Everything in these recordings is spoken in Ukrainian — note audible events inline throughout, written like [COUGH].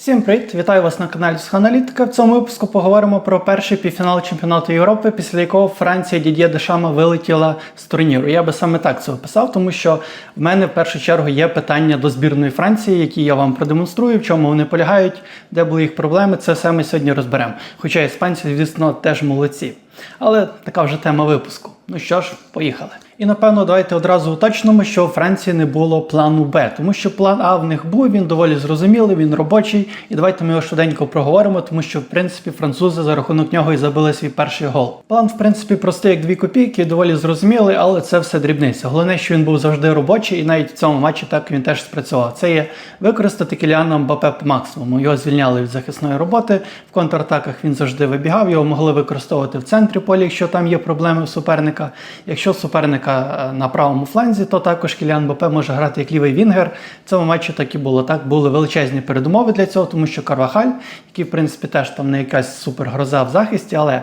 Всім привіт! Вітаю вас на каналі Сханалітика. В цьому випуску поговоримо про перший півфінал чемпіонату Європи, після якого Франція Дід'є Дешама вилетіла з турніру. Я би саме так це описав, тому що в мене в першу чергу є питання до збірної Франції, які я вам продемонструю, в чому вони полягають, де були їх проблеми. Це все ми сьогодні розберемо. Хоча іспанці, звісно, теж молодці. Але така вже тема випуску. Ну що ж, поїхали. І напевно, давайте одразу уточнимо, що у Франції не було плану Б, тому що план А в них був, він доволі зрозумілий, він робочий. І давайте ми його швиденько проговоримо, тому що в принципі французи за рахунок нього і забили свій перший гол. План, в принципі, простий як дві копійки, доволі зрозумілий, але це все дрібниця. Головне, що він був завжди робочий, і навіть в цьому матчі так він теж спрацював. Це є використати Кіліана Мбапе по максимуму. Його звільняли від захисної роботи. В контратаках він завжди вибігав. Його могли використовувати в центрі поля, якщо там є проблеми у суперника. Якщо суперника е, на правому фланзі, то також Кіліан Бопе може грати як лівий вінгер. В цьому матчі так і було. Так були величезні передумови для цього, тому що Карвахаль, який в принципі теж там не якась супергроза в захисті, але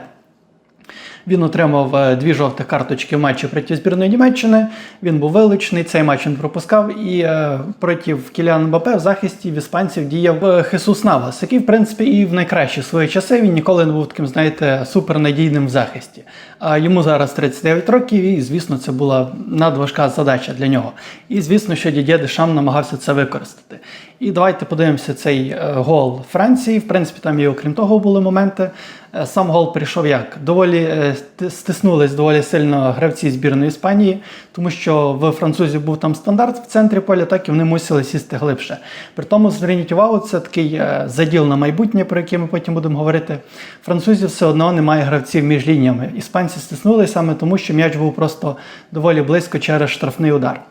він отримав е, дві жовтих карточки в матчі проти збірної Німеччини. Він був вилучений, цей матч він пропускав. І е, проти Кіліан Мбапе в захисті в іспанців діяв е, Хесус Навас, який, в принципі, і в найкращі свої часи він ніколи не був таким, знаєте, супернадійним в захисті. А йому зараз 39 років, і звісно, це була надважка задача для нього. І звісно, що Дідє Дешам намагався це використати. І давайте подивимося цей гол Франції. В принципі, там і окрім того були моменти. Е, Сам гол прийшов як? Доволі е, стиснулись доволі сильно гравці збірної Іспанії, тому що в французів був там стандарт в центрі поля, так і вони мусили сісти глибше. При тому зверніть увагу, це такий е, заділ на майбутнє, про який ми потім будемо говорити. Французів все одно немає гравців між лініями. Іспанці стиснули саме тому, що м'яч був просто доволі близько через штрафний удар.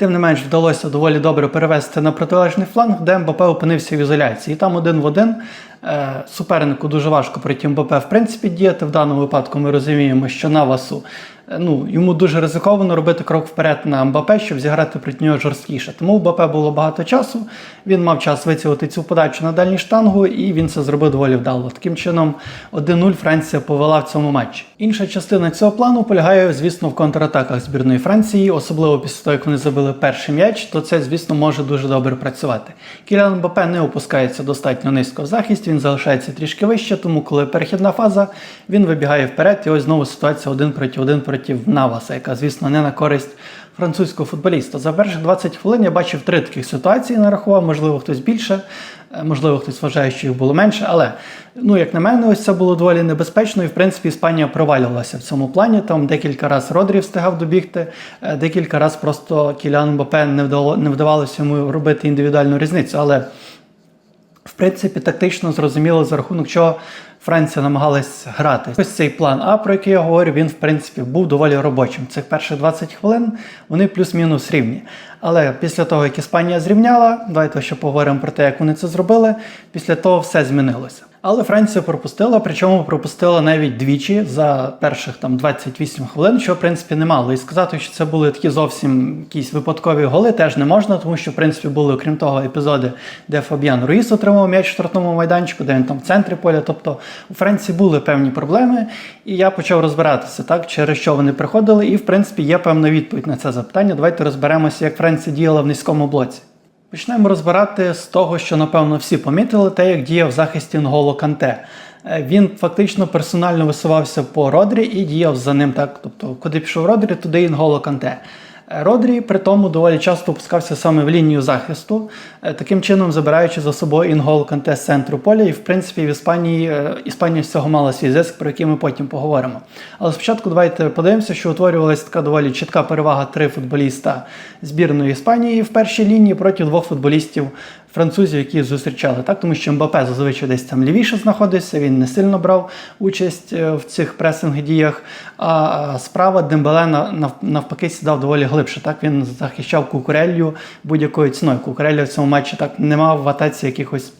Тим не менш, вдалося доволі добре перевести на протилежний фланг, де МБП опинився в ізоляції. Там один в один е, супернику дуже важко проти МБП в принципі діяти. В даному випадку ми розуміємо, що Навасу ну, йому дуже ризиковано робити крок вперед на Мбапе, щоб зіграти проти нього жорсткіше. Тому Мбапе було багато часу. Він мав час вицілити цю подачу на дальній штангу, і він це зробив доволі вдало. Таким чином, 1-0 Франція повела в цьому матчі. Інша частина цього плану полягає, звісно, в контратаках збірної Франції, особливо після того, як вони забили перший м'яч, то це, звісно, може дуже добре працювати. Кілян Мбапе не опускається достатньо низько в захисті, він залишається трішки вище, тому коли перехідна фаза, він вибігає вперед. І ось знову ситуація один проти один проти Наваса, яка, звісно, не на користь французького футболіста. За перші 20 хвилин я бачив три таких ситуації, нарахував, можливо, хтось більше, е, можливо, хтось вважає, що їх було менше. Але, ну, як на мене, ось це було доволі небезпечно, і в принципі Іспанія провалювалася в цьому плані. Там декілька разів Родрі встигав добігти, е, декілька разів просто Кілян Мбапе не вдавалося йому робити індивідуальну різницю. Але принципі, тактично зрозуміло, за рахунок чого Франція намагалась грати. Ось цей план А, про який я говорю, він в принципі був доволі робочим. Цих перших 20 хвилин вони плюс-мінус рівні. Але після того, як Іспанія зрівняла, давайте ще поговоримо про те, як вони це зробили. Після того все змінилося. Але Франція пропустила, причому пропустила навіть двічі за перших там 28 хвилин, що в принципі немало. І сказати, що це були такі зовсім якісь випадкові голи, теж не можна, тому що в принципі були, окрім того, епізоди, де Фабіан Руїс отримав м'яч в штрафному майданчику, де він там в центрі поля. Тобто у Франції були певні проблеми, і я почав розбиратися, так через що вони приходили. І в принципі є певна відповідь на це запитання. Давайте розберемося, як Франція діяла в низькому блоці. Почнемо розбирати з того, що напевно всі помітили, те, як діяв в захисті Нголо Канте. Він фактично персонально висувався по Родрі і діяв за ним так. Тобто, куди пішов Родрі, туди і Нголо Канте. Родрі при тому доволі часто опускався саме в лінію захисту, е, таким чином забираючи за собою інгол контест центру поля. І в принципі в Іспанії е, Іспанія з цього мала свій зиск, про який ми потім поговоримо. Але спочатку давайте подивимося, що утворювалася така доволі чітка перевага три футболіста збірної Іспанії в першій лінії проти двох футболістів французів, які зустрічали. Так, тому що Мбапе зазвичай десь там лівіше знаходився, він не сильно брав участь е, в цих пресинг-діях. А справа Дембеле навпаки сідав доволі глибше. Так він захищав Кукурелью будь-якою ціною. Кукурелля в цьому матчі так не мав в атаці якихось.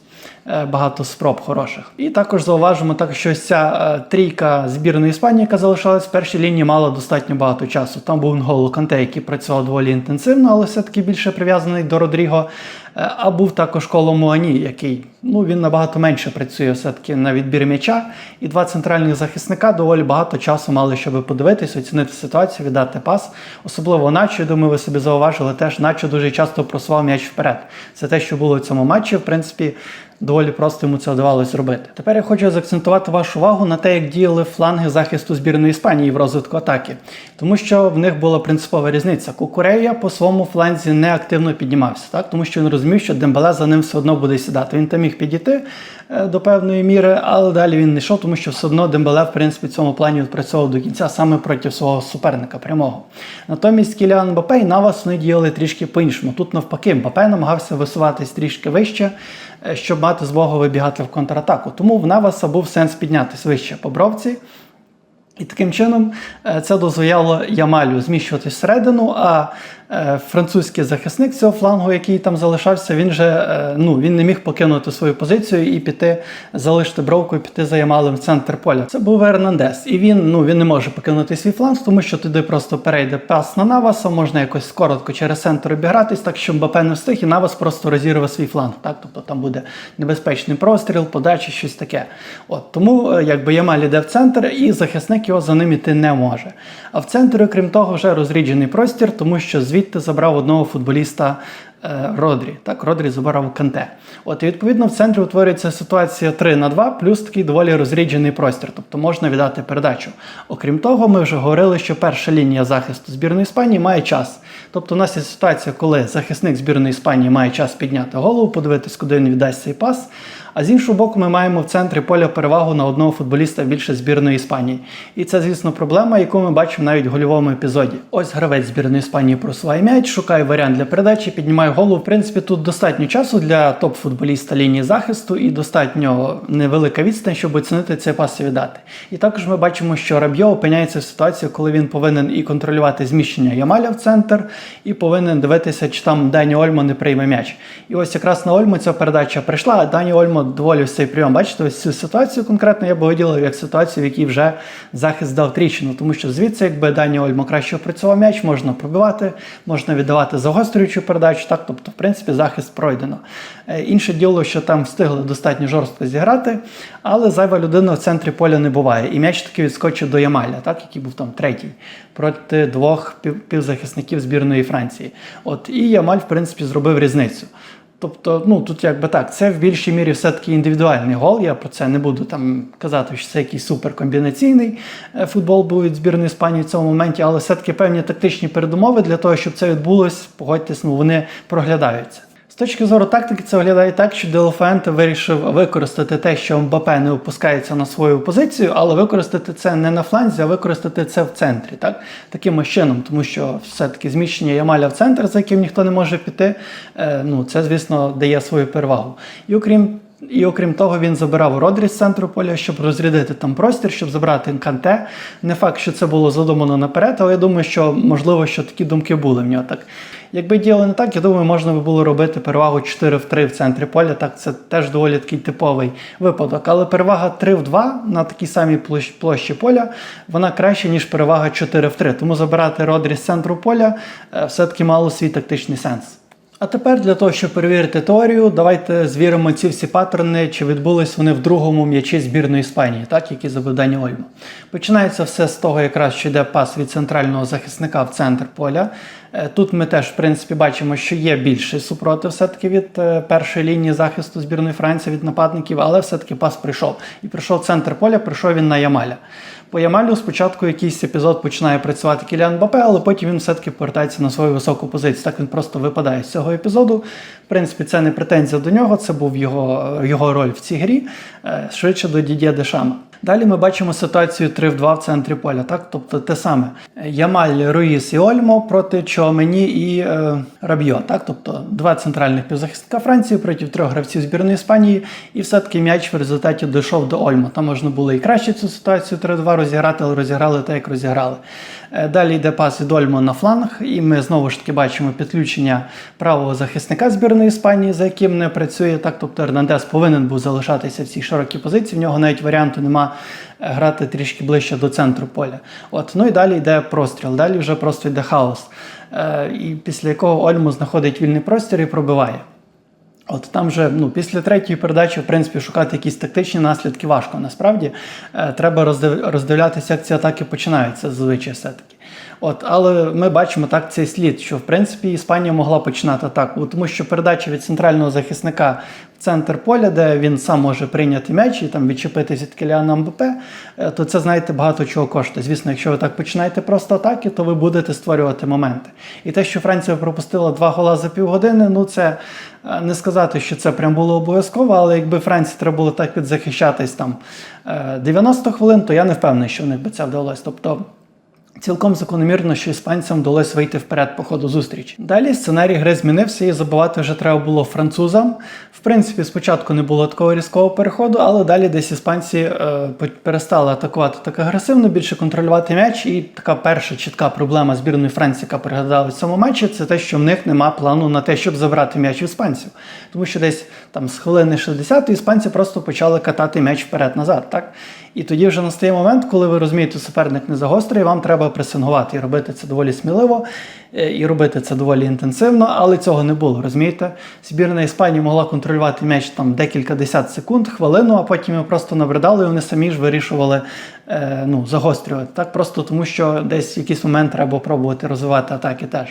е, Багато спроб хороших. І також зауважимо, так, що ця е, трійка збірної Іспанії, яка залишалась в першій лінії, мала достатньо багато часу. Там був Нголо Канте, який працював доволі інтенсивно, але все-таки більше прив'язаний до Родріго. Е, А був також коло Муані, який ну, він набагато менше працює все-таки на відбір м'яча. І два центральних захисника доволі багато часу мали, щоб подивитись, оцінити ситуацію, віддати пас. Особливо Начо, я думаю, ви собі зауважили, теж Начо дуже часто просував м'яч вперед. Це те, що було в цьому матчі. В принципі, доволі просто йому це вдавалося зробити. Тепер я хочу заакцентувати вашу увагу на те, як діяли фланги захисту збірної Іспанії в розвитку атаки, тому що в них була принципова різниця. Кукурея по своєму фланзі не активно піднімався, так тому що він розумів, що Дембеле за ним все одно буде сідати. Він там міг підійти е, до певної міри, але далі він не йшов, тому що все одно Дембеле, в принципі, в цьому плані відпрацьовував до кінця саме проти свого суперника прямого. Натомість Кіліан Мбапе і Навас вони діяли трішки по-іншому. Тут навпаки, Мбапе намагався висуватись трішки вище, щоб мати змогу вибігати в контратаку. Тому в Наваса був сенс піднятися вище по бровці. І таким чином е, це дозволяло Ямалю зміщуватись всередину, а е, французький захисник цього флангу, який там залишався, він же е, ну, він не міг покинути свою позицію і піти, залишити бровку і піти за Ямалем в центр поля. Це був Ернандес. І він, ну, він не може покинути свій фланг, тому що туди просто перейде пас на Наваса, можна якось коротко через центр обігратись, так що Мбапе не встиг, і Навас просто розірве свій фланг. Так? Тобто там буде небезпечний простріл, подача, щось таке. От, тому е, якби Ямаль іде в центр, і захисник його за ним іти не може. А в центрі, крім того, вже розріджений простір, тому що звідти забрав одного футболіста е, Родрі. Так, Родрі забрав Канте. От і відповідно в центрі утворюється ситуація 3 на 2, плюс такий доволі розріджений простір, тобто можна віддати передачу. Окрім того, ми вже говорили, що перша лінія захисту збірної Іспанії має час. Тобто у нас є ситуація, коли захисник збірної Іспанії має час підняти голову, подивитись, куди він віддасть цей пас. А з іншого боку, ми маємо в центрі поля перевагу на одного футболіста більше збірної Іспанії. І це, звісно, проблема, яку ми бачимо навіть в гольовому епізоді. Ось гравець збірної Іспанії просуває м'яч, шукає варіант для передачі, піднімає голову. В принципі, тут достатньо часу для топ-футболіста лінії захисту і достатньо невелика відстань, щоб оцінити цей пас і віддати. І також ми бачимо, що Рабьо опиняється в ситуації, коли він повинен і контролювати зміщення Ямаля в центр, і повинен дивитися, чи там Дані Ольмо не прийме м'яч. І ось якраз на Ольмо ця передача прийшла, а Дані Ольмо доволі ось цей прийом. Бачите, ось цю ситуацію конкретно я би виділив як ситуацію, в якій вже захист дав тріщину, тому що звідси, якби Дані Ольмо краще опрацював м'яч, можна пробивати, можна віддавати загострюючу передачу. Так, тобто, в принципі, захист пройдено. Е, Інше діло, що там встигли достатньо жорстко зіграти, але зайва людина в центрі поля не буває. І м'яч таки відскочив до Ямаля, так, який був там третій, проти двох півзахисників збірної Франції. От і Ямаль, в принципі, зробив різницю. Тобто, ну тут якби так, це в більшій мірі все-таки індивідуальний гол. Я про це не буду там казати, що це якийсь суперкомбінаційний е, футбол був від збірної Іспанії в цьому моменті, але все-таки певні тактичні передумови для того, щоб це відбулось, погодьтесь, ну вони проглядаються. Точки зору тактики, це виглядає так, що Делофенте вирішив використати те, що Мбапе не опускається на свою позицію, але використати це не на фланзі, а використати це в центрі. Так? Таким чином, тому що все-таки зміщення Ямаля в центр, за яким ніхто не може піти, е, ну, це, звісно, дає свою перевагу. І окрім і окрім того, він забирав Родрі з центру поля, щоб розрядити там простір, щоб забрати канте. Не факт, що це було задумано наперед, але я думаю, що можливо, що такі думки були в нього. Так, якби діяли не так, я думаю, можна би було робити перевагу 4 в 3 в центрі поля. Так, це теж доволі такий типовий випадок. Але перевага 3 в 2 на такій самій площ- площі поля, вона краще, ніж перевага 4 в 3. Тому забирати Родрі з центру поля е, все-таки мало свій тактичний сенс. А тепер для того, щоб перевірити теорію, давайте звіримо ці всі паттерни, чи відбулись вони в другому м'ячі збірної Іспанії, так, які забив Дані Ольмо. Починається все з того, якраз що йде пас від центрального захисника в центр поля. Е, Тут ми теж, в принципі, бачимо, що є більший супротив все-таки від е, першої лінії захисту збірної Франції від нападників, але все-таки пас прийшов. І прийшов центр поля, прийшов він на Ямаля. По Ямалю спочатку якийсь епізод починає працювати Кіліан Бапе, але потім він все-таки повертається на свою високу позицію. Так він просто випадає з цього епізоду. В принципі, це не претензія до нього, це був його, його роль в цій грі, е, швидше до Дідє Дешама. Далі ми бачимо ситуацію 3 в 2 в центрі поля, так? Тобто те саме. Ямаль, Руїс і Ольмо проти Чомені і е, Рабьо, так? Тобто два центральних півзахисника Франції проти трьох гравців збірної Іспанії, і все-таки м'яч в результаті дійшов до Ольмо. Там можна було і краще цю ситуацію 3-2 розіграти, але розіграли так, як розіграли. Е, Далі йде пас від Ольмо на фланг, і ми знову ж таки бачимо підключення правого захисника збірної Іспанії, за яким не працює так. Тобто Ернандес повинен був залишатися в цій широкій позиції. В нього навіть варіанту нема грати трішки ближче до центру поля. От, ну і далі йде простріл, далі вже просто йде хаос. Е, і після якого Ольму знаходить вільний простір і пробиває. От там вже ну, після третьої передачі, в принципі, шукати якісь тактичні наслідки важко. Насправді Е, треба роздивлятися, як ці атаки починаються зазвичай все-таки. От, але ми бачимо так цей слід, що в принципі Іспанія могла починати атаку, тому що передача від центрального захисника в центр поля, де він сам може прийняти м'яч і там відчепитися від Кіліана Мбапе, е, то це знаєте багато чого коштує. Звісно, якщо ви так починаєте просто атаки, то ви будете створювати моменти. І те, що Франція пропустила два гола за півгодини, ну це е, не сказати, що це прям було обов'язково, але якби Франції треба було так підзахищатись там е, 90 хвилин, то я не впевнений, що в них би це вдалося. Тобто. Цілком закономірно, що іспанцям вдалося вийти вперед по ходу зустрічі. Далі сценарій гри змінився і забивати вже треба було французам. В принципі, спочатку не було такого різкого переходу, але далі десь іспанці е, перестали атакувати так агресивно, більше контролювати м'яч. І така перша чітка проблема збірної Франції, яка переглядала в цьому матчі, це те, що в них нема плану на те, щоб забрати м'яч у іспанців. Тому що десь там з хвилини 60 іспанці просто почали катати м'яч вперед-назад. так? І тоді вже настає момент, коли ви розумієте, суперник не загострює, вам треба пресингувати і робити це доволі сміливо, е, і робити це доволі інтенсивно, але цього не було. Розумієте? Збірна Іспанії могла контролювати м'яч там декілька десят секунд, хвилину, а потім його просто набридали, і вони самі ж вирішували е, ну, загострювати. Так просто тому, що десь в якийсь момент треба пробувати розвивати атаки теж.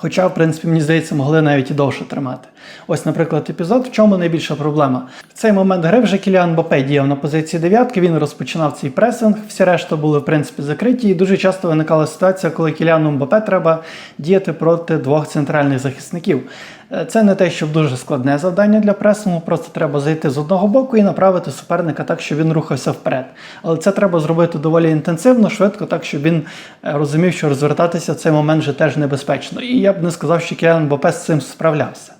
Хоча, в принципі, мені здається, могли навіть і довше тримати. Ось, наприклад, епізод, в чому найбільша проблема. В цей момент гри вже Кіліан Бапе діяв на позиції дев'ятки, він розпочинав цей пресинг, всі решта були в принципі закриті, і дуже часто виникала ситуація, коли Кіліану Мбапе треба діяти проти двох центральних захисників. Е, Це не те, щоб дуже складне завдання для пресингу, просто треба зайти з одного боку і направити суперника так, щоб він рухався вперед. Але це треба зробити доволі інтенсивно, швидко, так, щоб він е, розумів, що розвертатися в цей момент вже теж небезпечно. І я б не сказав, що Кіліан Мбапе з цим справлявся.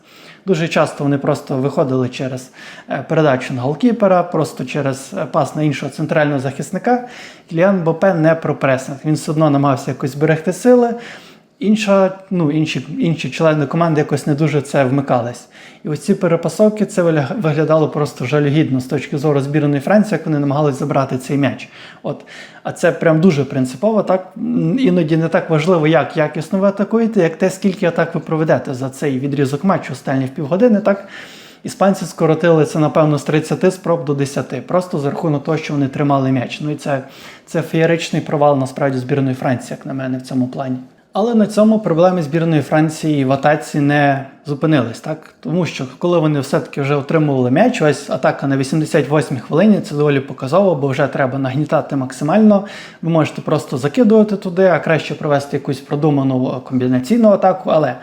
Дуже часто вони просто виходили через е, передачу на голкіпера, просто через пас на іншого центрального захисника. Кіліан Бопе не про пресинг. Він все одно намагався якось зберегти сили. Інша, ну, інші, інші члени команди якось не дуже це вмикались. І ось ці перепасовки це виглядало просто жалюгідно з точки зору збірної Франції, як вони намагались забрати цей м'яч. От. А це прям дуже принципово. Так? Іноді не так важливо, як якісно ви атакуєте, як те, скільки атак ви проведете за цей відрізок матчу останні в півгодини. Так? Іспанці скоротили це, напевно, з 30 спроб до 10, просто за рахунок того, що вони тримали м'яч. Ну і це, це феєричний провал насправді збірної Франції, як на мене, в цьому плані. Але на цьому проблеми збірної Франції в атаці не зупинились, так? Тому що коли вони все-таки вже отримували м'яч, ось атака на 88-й хвилині, це доволі показово, бо вже треба нагнітати максимально. Ви можете просто закидувати туди, а краще провести якусь продуману комбінаційну атаку. Але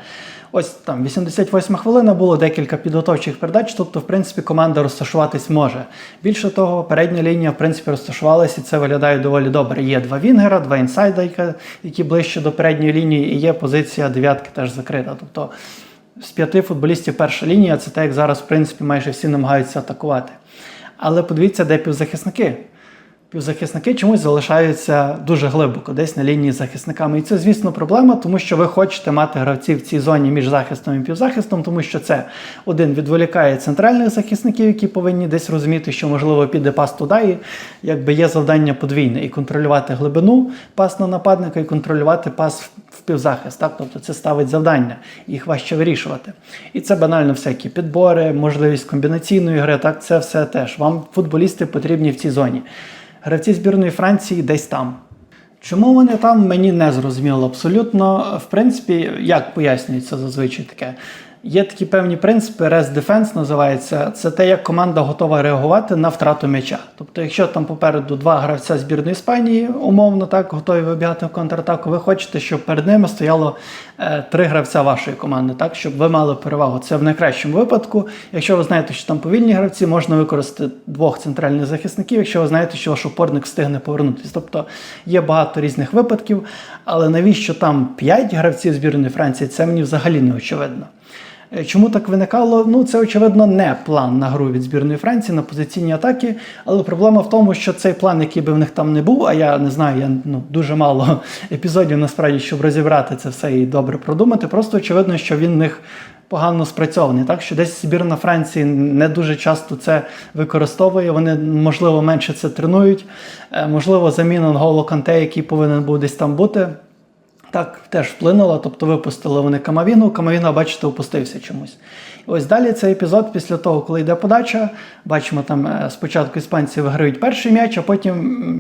ось там 88 хвилина було декілька підготовчих передач, тобто, в принципі, команда розташуватись може. Більше того, передня лінія, в принципі, розташувалася, і це виглядає доволі добре. Є два вінгера, два інсайда, які- ближче до передньої лінії, і є позиція дев'ятки теж закрита. Тобто з п'яти футболістів перша лінія це те, як зараз, в принципі, майже всі намагаються атакувати. Але подивіться, де півзахисники. Півзахисники чомусь залишаються дуже глибоко, десь на лінії з захисниками. І це, звісно, проблема, тому що ви хочете мати гравців в цій зоні між захистом і півзахистом, тому що це один відволікає центральних захисників, які повинні десь розуміти, що можливо піде пас туди, і якби є завдання подвійне і контролювати глибину пас на нападника, і контролювати пас в півзахист. Так? Тобто це ставить завдання, їх важче вирішувати. І це банально всякі підбори, можливість комбінаційної гри. Так, це все теж. Вам футболісти потрібні в цій зоні. Гравці збірної Франції десь там. Чому вони там, мені не зрозуміло абсолютно. В принципі, як пояснюється зазвичай таке. Є такі певні принципи, rest defense називається. Це те, як команда готова реагувати на втрату м'яча. Тобто, якщо там попереду два гравця збірної Іспанії, умовно так, готові вибігати в контратаку, ви хочете, щоб перед ними стояло е, три гравця вашої команди, так, щоб ви мали перевагу. Це в найкращому випадку. Якщо ви знаєте, що там повільні гравці, можна використати двох центральних захисників, якщо ви знаєте, що ваш опорник встигне повернутися. Тобто є багато різних випадків, але навіщо там п'ять гравців збірної Франції, це мені взагалі не очевидно. Е, Чому так виникало? Ну, це очевидно не план на гру від збірної Франції на позиційні атаки. Але проблема в тому, що цей план, який би в них там не був, а я не знаю, я ну дуже мало [LAUGHS] епізодів насправді, щоб розібрати це все і добре продумати. Просто очевидно, що він в них погано спрацьований. Так що десь збірна Франції не дуже часто це використовує. Вони можливо менше це тренують. Е, Можливо, заміна Нголо Канте, який повинен був десь там бути. Так, теж вплинуло, тобто випустили вони Камавіну, Камавіна, бачите, опустився чомусь. І ось далі цей епізод, після того, коли йде подача, бачимо, там е, спочатку іспанці виграють перший м'яч, а потім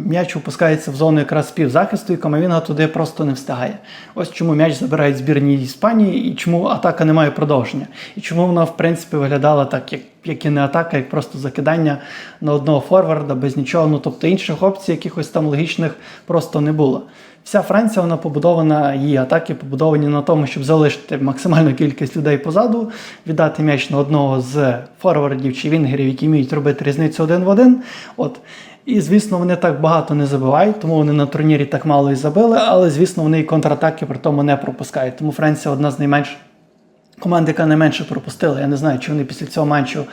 м'яч опускається в зону якраз співзахисту, і Камавіна туди просто не встигає. Ось чому м'яч забирають збірні Іспанії, і чому атака не має продовження. І чому вона, в принципі, виглядала так, як, як і не атака, як просто закидання на одного форварда без нічого. Ну тобто інших опцій, якихось там логічних просто не було. Вся Франція вона побудована, її атаки побудовані на тому, щоб залишити максимальну кількість людей позаду, віддати м'яч на одного з форвардів чи вінгерів, які вміють робити різницю один в один. От. І, звісно, вони так багато не забивають, тому вони на турнірі так мало і забили, але, звісно, вони і контратаки при тому не пропускають. Тому Франція одна з найменш команд, яка найменше пропустила. Я не знаю, чи вони після цього матчу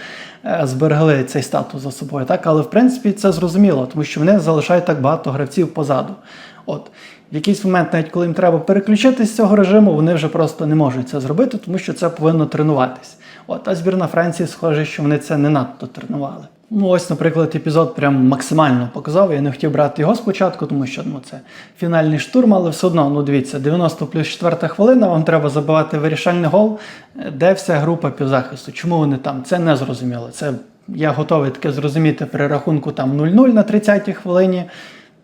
е, зберегли цей статус за собою. Так, але в принципі це зрозуміло, тому що вони залишають так багато гравців позаду. От в якийсь момент, навіть коли їм треба переключитись з цього режиму, вони вже просто не можуть це зробити, тому що це повинно тренуватись. От, а збірна Франції, схоже, що вони це не надто тренували. Ну, ось, наприклад, епізод прям максимально показав. Я не хотів брати його спочатку, тому що ну, це фінальний штурм, але все одно, ну дивіться, 90 плюс 4 хвилина, вам треба забивати вирішальний гол, е, де вся група півзахисту. Чому вони там? Це не зрозуміло. Це я готовий таке зрозуміти при рахунку там 0-0 на 30-й хвилині.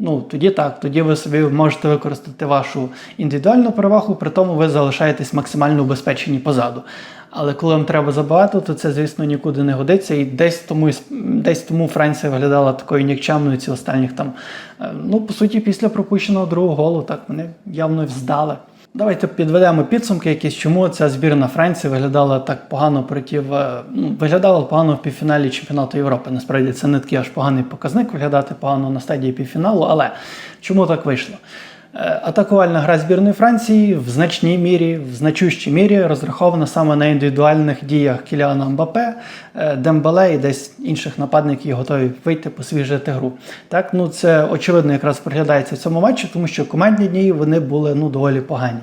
Ну, тоді так, тоді ви собі можете використати вашу індивідуальну перевагу, при тому ви залишаєтесь максимально убезпечені позаду. Але коли вам треба забагато, то це, звісно, нікуди не годиться. І десь тому, десь тому Франція виглядала такою нікчемною ці останніх там. е, Ну, по суті, після пропущеного другого голу, так вони явно вздали. Давайте підведемо підсумки, якісь чому ця збірна Франції виглядала так погано проти е, ну, виглядала погано в півфіналі чемпіонату Європи. Насправді це не такий аж поганий показник виглядати погано на стадії півфіналу. Але чому так вийшло? Е, Атакувальна гра збірної Франції в значній мірі, в значущій мірі розрахована саме на індивідуальних діях Кіліана Мбапе, е, Дембале і десь інших нападників, готові вийти посвіжити гру. Так, ну це очевидно якраз проглядається в цьому матчі, тому що командні дії вони були ну доволі погані.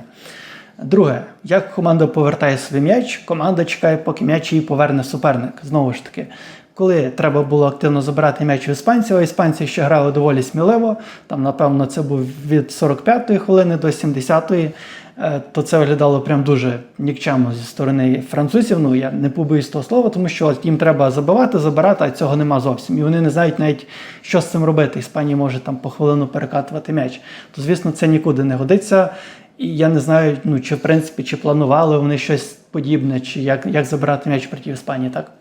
Друге, як команда повертає свій м'яч, команда чекає, поки м'яч її поверне суперник. Знову ж таки, коли треба було активно забирати м'яч в іспанців, а іспанці ще грали доволі сміливо. Там, напевно, це був від 45-ї хвилини до 70-ї. е, То це виглядало прям дуже нікчемо зі сторони французів. Ну я не побоюсь того слова, тому що їм треба забивати, забирати, а цього нема зовсім. І вони не знають навіть, що з цим робити. Іспанія може там по хвилину перекатувати м'яч. То звісно, це нікуди не годиться. І я не знаю, ну чи в принципі чи планували вони щось подібне, чи як, як забирати м'яч проти Іспанії, так?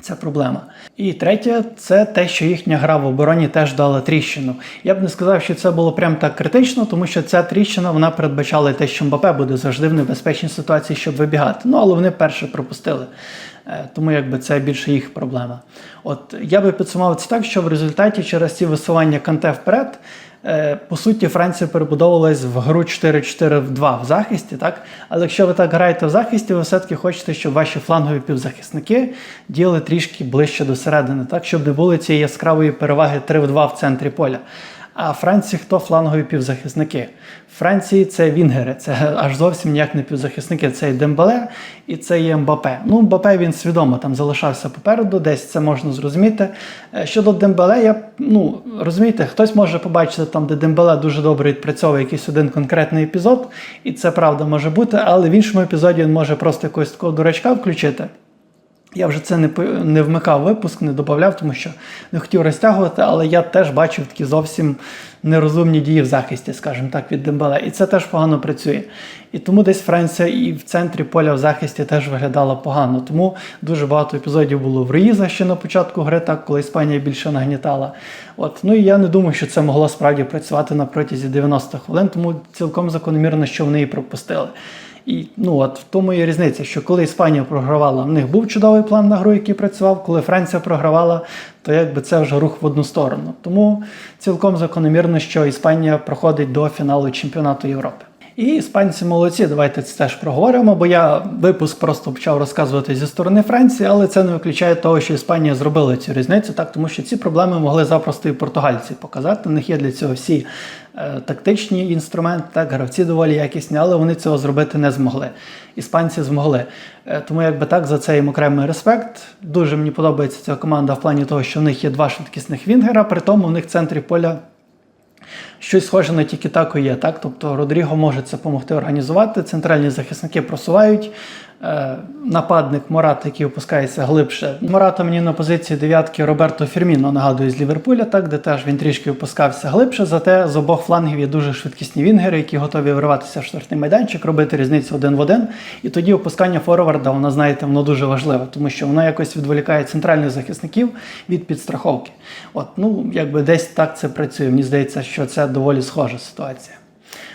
Це проблема. І третє, це те, що їхня гра в обороні теж дала тріщину. Я б не сказав, що це було прям так критично, тому що ця тріщина вона передбачала те, що Мбапе буде завжди в небезпечній ситуації, щоб вибігати. Ну але вони перше пропустили. Е, Тому якби це більше їх проблема. От я би підсумував це так, що в результаті через ці висування канте вперед. Е, По суті, Франція перебудовувалась в гру 4-4-2 в захисті, так? Але якщо ви так граєте в захисті, ви все-таки хочете, щоб ваші флангові півзахисники діяли трішки ближче до середини, так? щоб не було цієї яскравої переваги 3 в 2 в центрі поля. А Франції хто флангові півзахисники? Франції це Вінгери, це аж зовсім ніяк не півзахисники. Це і Дембале і це є Мбапе. Ну, Мбапе він свідомо там залишався попереду, десь це можна зрозуміти. Е, Щодо Дембале, я ну розумієте, хтось може побачити там, де Дембале дуже добре відпрацьовує якийсь один конкретний епізод, і це правда може бути, але в іншому епізоді він може просто якогось такого дурачка включити. Я вже це не не вмикав випуск, не додавав, тому що не хотів розтягувати, але я теж бачив такі зовсім нерозумні дії в захисті, скажімо так, від Дембеле. І це теж погано працює. І тому десь Франція і в центрі поля в захисті теж виглядала погано. Тому дуже багато епізодів було в Руїза ще на початку гри, так, коли Іспанія більше нагнітала. От. Ну і я не думаю, що це могло справді працювати на протязі 90 хвилин, тому цілком закономірно, що вони її пропустили. І ну от в тому є різниця, що коли Іспанія програвала, в них був чудовий план на гру, який працював. Коли Франція програвала, то якби це вже рух в одну сторону. Тому цілком закономірно, що Іспанія проходить до фіналу чемпіонату Європи. І іспанці молодці, давайте це теж проговоримо, бо я випуск просто почав розказувати зі сторони Франції, але це не виключає того, що Іспанія зробила цю різницю, так тому що ці проблеми могли запросто і португальці показати. У них є для цього всі тактичні інструменти, так гравці доволі якісні, але вони цього зробити не змогли. Іспанці змогли. Е, тому якби так за це їм окремий респект. Дуже мені подобається ця команда в плані того, що в них є два швидкісних вінгера, при тому в них в центрі поля Щось схоже на тікі-таку є, так? Тобто Родріго може це допомогти організувати, центральні захисники просувають. Е, Нападник Морат, який опускається глибше. Мората мені на позиції дев'ятки Роберто Фірміно нагадує з Ліверпуля, так, де теж він трішки опускався глибше. Зате з обох флангів є дуже швидкісні вінгери, які готові вриватися в штрафний майданчик, робити різницю один в один. І тоді опускання форварда, воно знаєте, воно дуже важливе, тому що воно якось відволікає центральних захисників від підстраховки. От, ну якби десь так це працює. Мені здається, що це доволі схожа ситуація.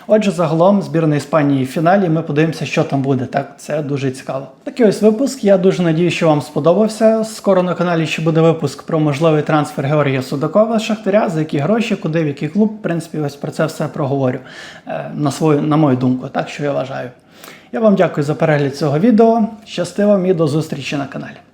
Отже, загалом збірна Іспанії в фіналі. Ми подивимося, що там буде. Так, це дуже цікаво. Такий ось випуск. Я дуже надію, що вам сподобався. Скоро на каналі ще буде випуск про можливий трансфер Георгія Судакова Шахтаря, за які гроші, куди, в який клуб. В принципі, ось про це все проговорю е, на свою, на мою думку, так що я вважаю. Я вам дякую за перегляд цього відео. Щасти вам і до зустрічі на каналі.